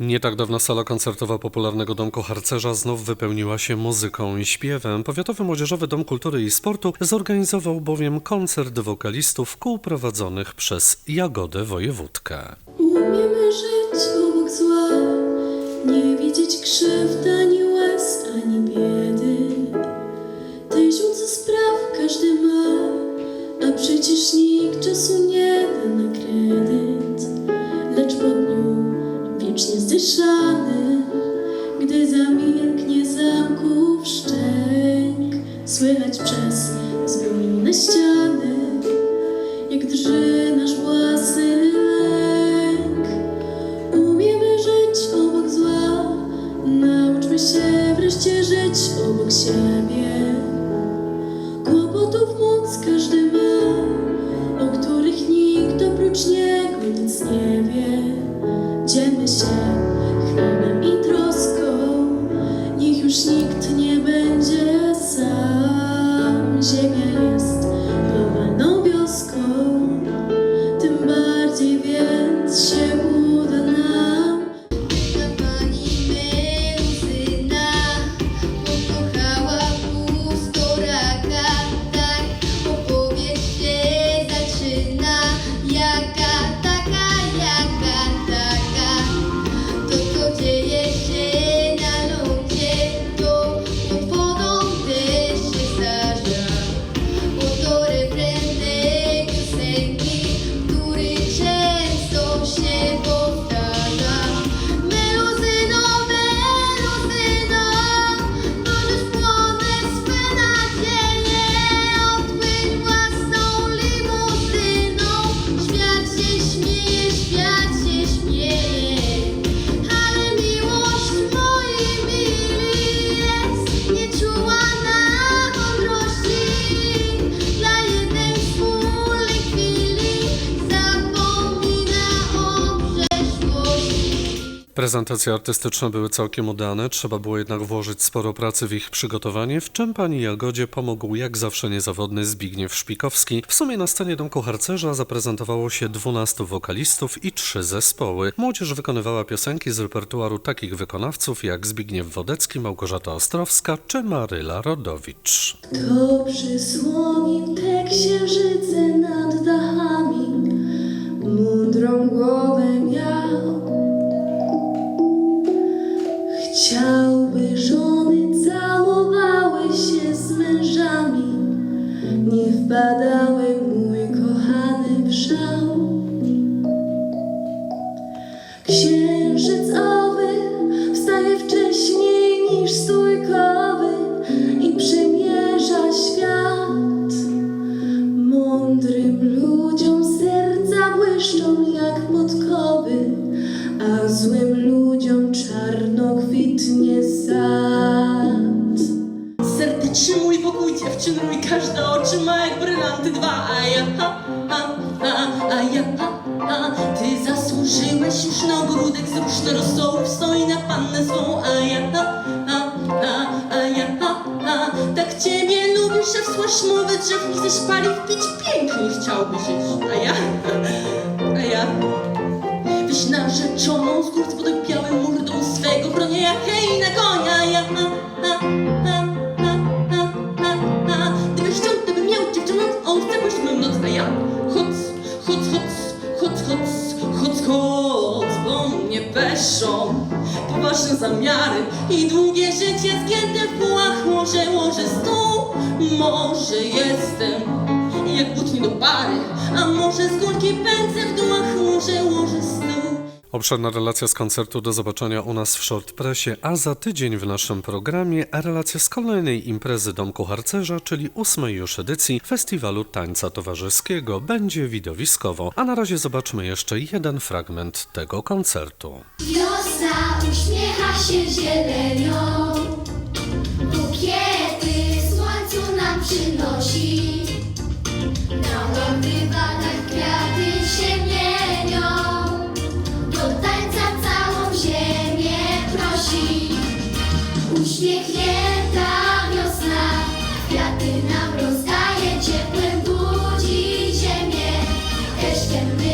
Nie tak dawno sala koncertowa popularnego Domku Harcerza znów wypełniła się muzyką i śpiewem. Powiatowy Młodzieżowy Dom Kultury i Sportu zorganizował bowiem koncert wokalistów kół prowadzonych przez Jagodę Wojewódkę. Umiemy żyć obok zła, nie widzieć krzywd zdyszany, gdy zamilknie zamków szczęk, słychać przez zbrojone ściany Prezentacje artystyczne były całkiem udane, trzeba było jednak włożyć sporo pracy w ich przygotowanie, w czym pani Jagodzie pomógł jak zawsze niezawodny Zbigniew Szpikowski. W sumie na scenie Domku Harcerza zaprezentowało się 12 wokalistów i trzy zespoły. Młodzież wykonywała piosenki z repertuaru takich wykonawców jak Zbigniew Wodecki, Małgorzata Ostrowska czy Maryla Rodowicz. Kto przysłonił te księżyce nad dachami, mądrą głowę miał. Chciałby żony całowały się z mężami, nie wpadały mój Mój pokój dziewczyn rój każde oczy ma jak brylanty dwa. A ja, ha, ha, ha, a ja, ha, Ty zasłużyłeś już na ogródek z rosołów Stoi na pannę swą. A ja, ha, ha, ha, a ja, ha, Tak ciebie lubisz, że wsłasz mowy drzew Nie chcesz paliw pić, pięknie chciałbyś żyć. A ja, a ja. Weź narzeczoną z gór z podopiałym chcę noc, a ja choc, choc, choc, choc, choc, choc, choc, bo mnie peszą poważne zamiary i długie życie zgięte w pułach łoże, łoże stół. Może jestem jak butni do pary, a może z górki pędzę w dłach łoże, łoże stół. Obszerna relacja z koncertu do zobaczenia u nas w Short Pressie, a za tydzień w naszym programie relacja z kolejnej imprezy Domku Harcerza, czyli ósmej już edycji Festiwalu Tańca Towarzyskiego. Będzie widowiskowo, a na razie zobaczmy jeszcze jeden fragment tego koncertu. Wiosna uśmiecha się zielenią, bukiety słońcu nam przynosi. Uśmiechnięta wiosna, kwiaty nam rozdaje, ciepłem budzi ziemię. Deszczem myje